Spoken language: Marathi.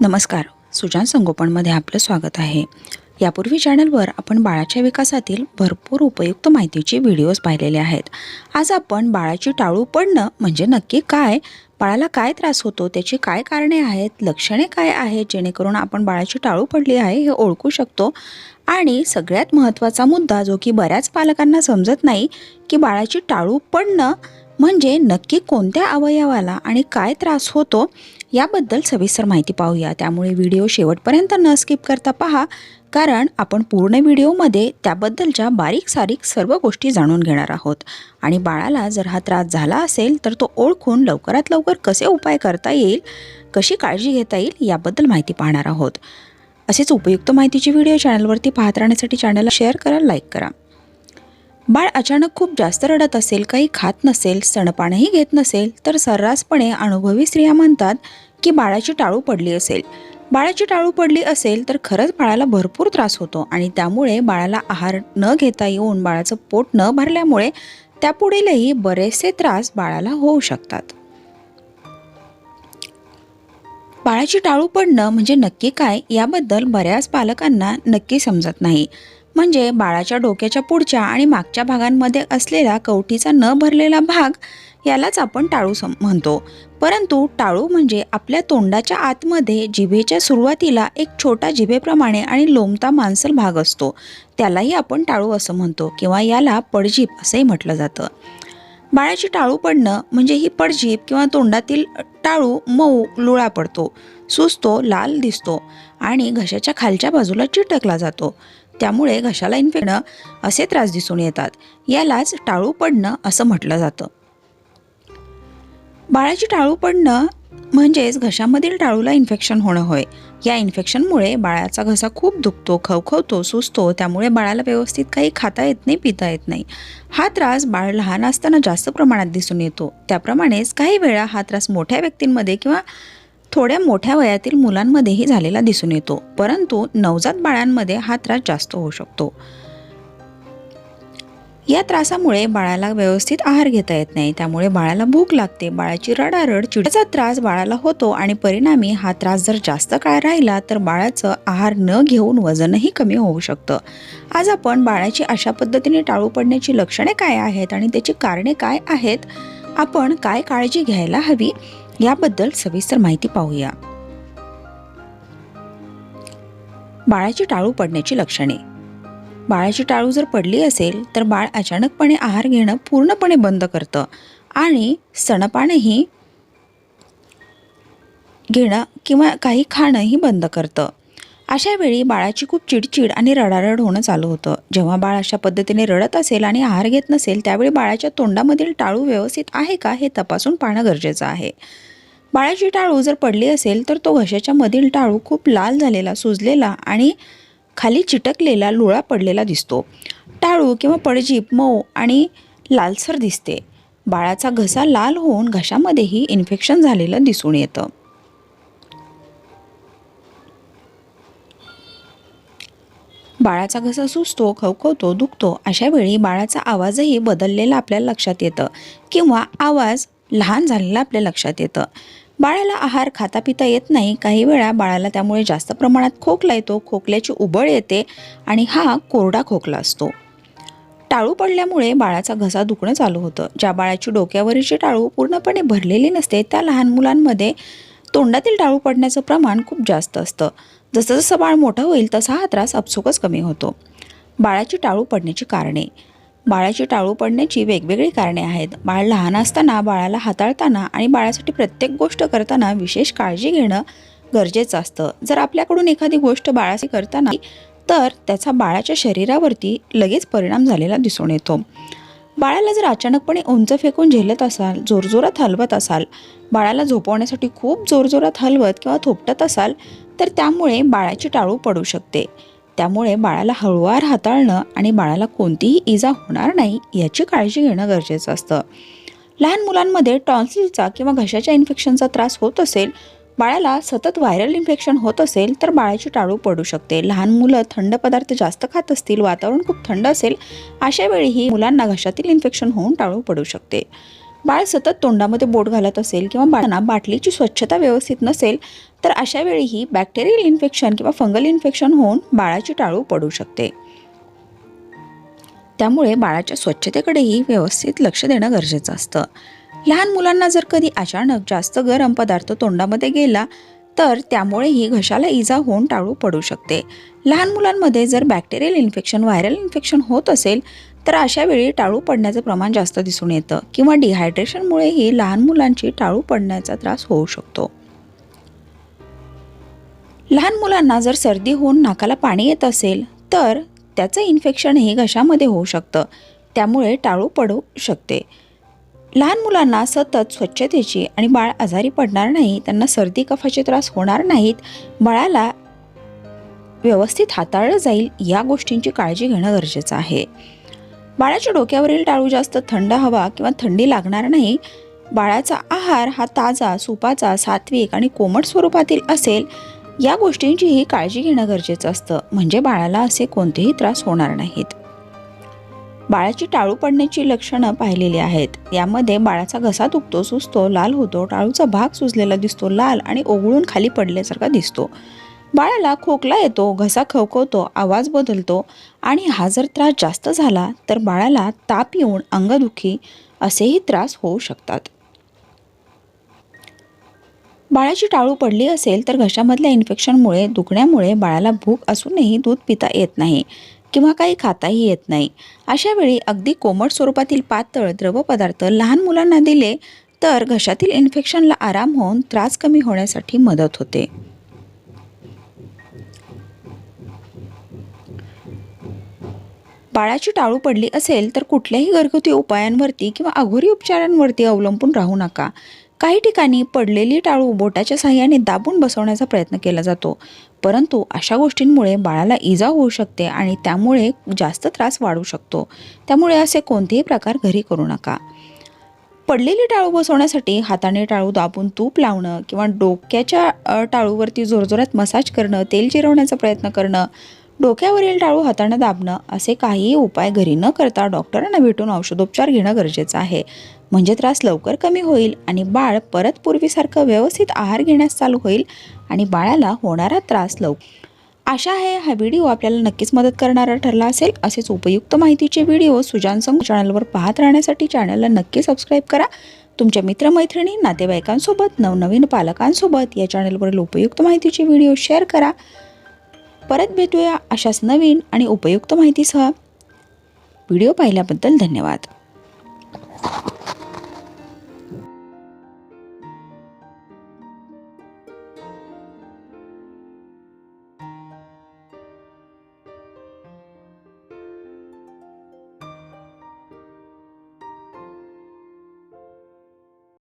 नमस्कार. सुजान संगोपनमध्ये आपलं स्वागत आहे. यापूर्वी चॅनलवर आपण बाळाच्या विकासातील भरपूर उपयुक्त माहितीचे व्हिडिओज पाहिलेले आहेत. आज आपण बाळाची टाळू पडणं म्हणजे नक्की काय? बाळाला काय त्रास होतो? त्याची काय कारणे आहेत? लक्षणे काय आहेत? जेणेकरून आपण बाळाची टाळू पडली आहे हे ओळखू शकतो. आणि सगळ्यात महत्त्वाचा मुद्दा जो की बऱ्याच पालकांना समजत नाही की बाळाची टाळू पडणं म्हणजे नक्की कोणत्या अवयवाला आणि काय त्रास होतो? याबद्दल सविस्तर माहिती पाहूया. त्यामुळे व्हिडिओ शेवटपर्यंत न स्किप करता पहा कारण आपण पूर्ण व्हिडिओमध्ये त्याबद्दलच्या बारीक सारीक सर्व गोष्टी जाणून घेणार आहोत. आणि बाळाला जर हा त्रास झाला असेल तर तो ओळखून लवकरात लवकर कसे उपाय करता येईल कशी काळजी घेता येईल याबद्दल माहिती पाहणार आहोत. असेच उपयुक्त माहितीचे व्हिडिओ चॅनलवरती पाहत राहण्यासाठी चॅनलला शेअर करा लाईक करा. बाळ अचानक खूप जास्त रडत असेल काही खात नसेल स्तनपानही घेत नसेल तर सर्रासपणे अनुभवी स्त्रिया म्हणतात की बाळाची टाळू पडली असेल. बाळाची टाळू पडली असेल तर खरंच बाळाला भरपूर त्रास होतो आणि त्यामुळे बाळाला आहार न घेता येऊन बाळाचं पोट न भरल्यामुळे त्यापुढीलही बरेचसे त्रास बाळाला होऊ शकतात. बाळाची टाळू पडणं म्हणजे नक्की काय याबद्दल बऱ्याच पालकांना नक्की समजत नाही. म्हणजे बाळाच्या डोक्याच्या पुढच्या आणि मागच्या भागांमध्ये असलेला कवटीचा न भरलेला भाग यालाच आपण टाळू सम म्हणतो. परंतु टाळू म्हणजे आपल्या तोंडाच्या आतमध्ये जिभेच्या सुरुवातीला एक छोटा जिभेप्रमाणे आणि लोमता मांसल भाग असतो. त्यालाही आपण टाळू असं म्हणतो किंवा याला पडजीप असंही म्हटलं जातं. बाळाची टाळू पडणं म्हणजे ही पडजीप किंवा तोंडातील टाळू मऊ लुळा पडतो. सुचतो लाल दिसतो. आणि घशाच्या खालच्या बाजूला चिटकला जातो. त्यामुळे घशाला इन्फेक्शन असे त्रास दिसून येतात. यालाच टाळू पडणं असं म्हटलं जातं. बाळाची टाळू पडणं म्हणजेच घशामधील टाळूला इन्फेक्शन होणं होय. या इन्फेक्शनमुळे बाळाचा घसा खूप दुखतो खवखवतो सुचतो त्यामुळे बाळाला व्यवस्थित काही खाता येत नाही पिता येत नाही. हा त्रास बाळ लहान असताना जास्त प्रमाणात दिसून येतो. त्याप्रमाणेच काही वेळा हा त्रास मोठ्या व्यक्तींमध्ये किंवा थोड्या मोठ्या वयातील मुलांमध्येही झालेला दिसून येतो परंतु नवजात बाळांमध्ये हा त्रास जास्त होऊ शकतो. या त्रासामुळे बाळाला व्यवस्थित आहार घेता येत नाही त्यामुळे बाळाला भूक लागते बाळाची रडारड चिडचा त्रास बाळाला होतो आणि परिणामी हा त्रास जर जास्त काळ राहिला तर बाळाचं आहार न घेऊन वजनही कमी होऊ शकतं. आज आपण बाळाची अशा पद्धतीने टाळू पडण्याची लक्षणे काय आहेत आणि त्याची कारणे काय आहेत? आपण काय काळजी घ्यायला हवी? याबद्दल सविस्तर माहिती पाहूया. बाळाची टाळू पडण्याची लक्षणे. बाळाची टाळू जर पडली असेल तर बाळ अचानकपणे आहार घेणं पूर्णपणे बंद करतं आणि सणपानही घेणं किंवा काही खाणंही बंद करतं. अशा वेळी बाळाची खूप चिडचिड आणि रडारड होणं चालू होतं. जेव्हा बाळ अशा पद्धतीने रडत असेल आणि आहार घेत नसेल त्यावेळी बाळाच्या तोंडामधील टाळू व्यवस्थित आहे का हे तपासून पाहणं गरजेचं आहे. बाळाची टाळू जर पडली असेल तर तो घशाच्या मधील टाळू खूप लाल झालेला सुजलेला आणि खाली चिटकलेला लोळा पडलेला दिसतो. टाळू किंवा पडजीप मऊ आणि लालसर दिसते. बाळाचा घसा लाल होऊन घशामध्येही इन्फेक्शन झालेलं दिसून येतं. बाळाचा घसा सुचतो खवखवतो दुखतो अशा वेळी बाळाचा आवाजही बदललेला आपल्याला लक्षात येतं किंवा आवाज लहान झालेला आपल्या लक्षात येतं. बाळाला आहार खाता पिता येत नाही. काही वेळा बाळाला त्यामुळे जास्त प्रमाणात खोकला येतो. खोकल्याची उबळ येते आणि हा कोरडा खोकला असतो. टाळू पडल्यामुळे बाळाचा घसा दुखणं चालू होतं. ज्या बाळाची डोक्यावरची टाळू पूर्णपणे भरलेली नसते त्या लहान मुलांमध्ये तोंडातील टाळू पडण्याचं प्रमाण खूप जास्त असतं. जसं जसं बाळ मोठं होईल तसा हा त्रास अपसुकच कमी होतो. बाळाची टाळू पडण्याची कारणे. बाळाची टाळू पडण्याची वेगवेगळी कारणे आहेत. बाळ लहान असताना बाळाला हाताळताना आणि बाळासाठी प्रत्येक गोष्ट करताना विशेष काळजी घेणं गरजेचं असतं. जर आपल्याकडून एखादी गोष्ट बाळाशी करताना तर त्याचा बाळाच्या शरीरावरती लगेच परिणाम झालेला दिसून येतो. बाळाला जर अचानकपणे उंच फेकून झेलत असाल जोरजोरात हलवत असाल बाळाला झोपवण्यासाठी खूप जोरजोरात हलवत किंवा थोपटत असाल तर त्यामुळे बाळाची टाळू पडू शकते. त्यामुळे बाळाला हळूवार हाताळणं आणि बाळाला कोणतीही इजा होणार नाही याची काळजी घेणं गरजेचं असतं. लहान मुलांमध्ये टॉन्सिलचा किंवा घशाच्या इन्फेक्शनचा त्रास होत असेल बाळाला सतत व्हायरल इन्फेक्शन होत असेल तर बाळाची टाळू पडू शकते. लहान मुलं थंड पदार्थ जास्त खात असतील वातावरण खूप थंड असेल अशा वेळीही मुलांना घशातील इन्फेक्शन होऊन टाळू पडू शकते. बाळ सतत तोंडामध्ये बोट घालत असेल किंवा बाळांना बाटलीची स्वच्छता व्यवस्थित नसेल तर अशा वेळीही बॅक्टेरियल इन्फेक्शन किंवा फंगल इन्फेक्शन होऊन बाळाची टाळू पडू शकते. त्यामुळे बाळाच्या स्वच्छतेकडेही व्यवस्थित लक्ष देणं गरजेचं असतं. लहान मुलांना जर कधी अचानक जास्त गरम पदार्थ तोंडामध्ये गेला तर त्यामुळेही घशाला इजा होऊन टाळू पडू शकते. लहान मुलांमध्ये जर बॅक्टेरियल इन्फेक्शन व्हायरल इन्फेक्शन होत असेल तर अशा वेळी टाळू पडण्याचं प्रमाण जास्त दिसून येतं किंवा डिहायड्रेशनमुळेही लहान मुलांची टाळू पडण्याचा त्रास होऊ शकतो. लहान मुलांना जर सर्दी होऊन नाकाला पाणी येत असेल तर त्याचं इन्फेक्शनही घशामध्ये होऊ शकतं. त्यामुळे टाळू पडू शकते. लहान मुलांना सतत स्वच्छतेची आणि बाळ आजारी पडणार नाही त्यांना सर्दी कफाचे त्रास होणार नाहीत बाळाला व्यवस्थित हाताळलं जाईल या गोष्टींची काळजी घेणं गरजेचं आहे. बाळाच्या डोक्यावरील टाळू जास्त थंड हवा किंवा थंडी लागणार नाही. बाळाचा आहार हा ताजा सुपाचा सात्विक आणि कोमट स्वरूपातील असेल या गोष्टींचीही काळजी घेणं गरजेचं असतं. म्हणजे बाळाला असे कोणतेही त्रास होणार नाहीत. बाळाची टाळू पडण्याची लक्षणं पाहिलेली आहेत. यामध्ये बाळाचा घसा दुखतो सुजतो लाल होतो टाळूचा भाग सुजलेला दिसतो लाल आणि ओघळून खाली पडल्यासारखा दिसतो. बाळाला खोकला येतो घसा खवखवतो आवाज बदलतो आणि हा जर त्रास जास्त झाला तर बाळाला ताप येऊन अंगदुखी असेही त्रास होऊ शकतात. बाळाची टाळू पडली असेल तर घशामधल्या इन्फेक्शनमुळे दुखण्यामुळे बाळाला भूक असूनही दूध पिता येत नाही किंवा काही खाताही येत नाही. अशा वेळी अगदी कोमट स्वरूपातील पातळ द्रव पदार्थ लहान मुलांना दिले तर घशातील इन्फेक्शनला आराम होऊन त्रास कमी होण्यासाठी मदत होते. बाळाची टाळू पडली असेल तर कुठल्याही घरगुती उपायांवरती किंवा अघोरी उपचारांवरती अवलंबून राहू नका. काही ठिकाणी पडलेली टाळू बोटाच्या साह्याने दाबून बसवण्याचा प्रयत्न केला जातो. परंतु अशा गोष्टींमुळे बाळाला इजा होऊ शकते आणि त्यामुळे जास्त त्रास वाढू शकतो. त्यामुळे असे कोणतेही प्रकार घरी करू नका. पडलेली टाळू बसवण्यासाठी हाताने टाळू दाबून तूप लावणं किंवा डोक्याच्या टाळूवरती जोरजोरात मसाज करणं तेल जिरवण्याचा प्रयत्न करणं डोक्यावरील टाळू हाताने दाबणं असे काहीही उपाय घरी न करता डॉक्टरांना भेटून औषधोपचार घेणं गरजेचं आहे. म्हणजे त्रास लवकर कमी होईल आणि बाळ परत पूर्वीसारखं व्यवस्थित आहार घेण्यास चालू होईल आणि बाळाला होणारा त्रास लव आशा आहे हा व्हिडिओ आपल्याला नक्कीच मदत करणारा ठरला असेल. असेच उपयुक्त माहितीचे व्हिडिओ सुजान संघ चॅनलवर पाहत राहण्यासाठी चॅनलला नक्की सबस्क्राईब करा. तुमच्या मित्रमैत्रिणी नातेवाईकांसोबत नवनवीन पालकांसोबत या चॅनलवरील उपयुक्त माहितीचे व्हिडिओ शेअर करा. परत भेटूया अशाच नवीन आणि उपयुक्त माहितीसह. व्हिडिओ पाहिल्याबद्दल धन्यवाद.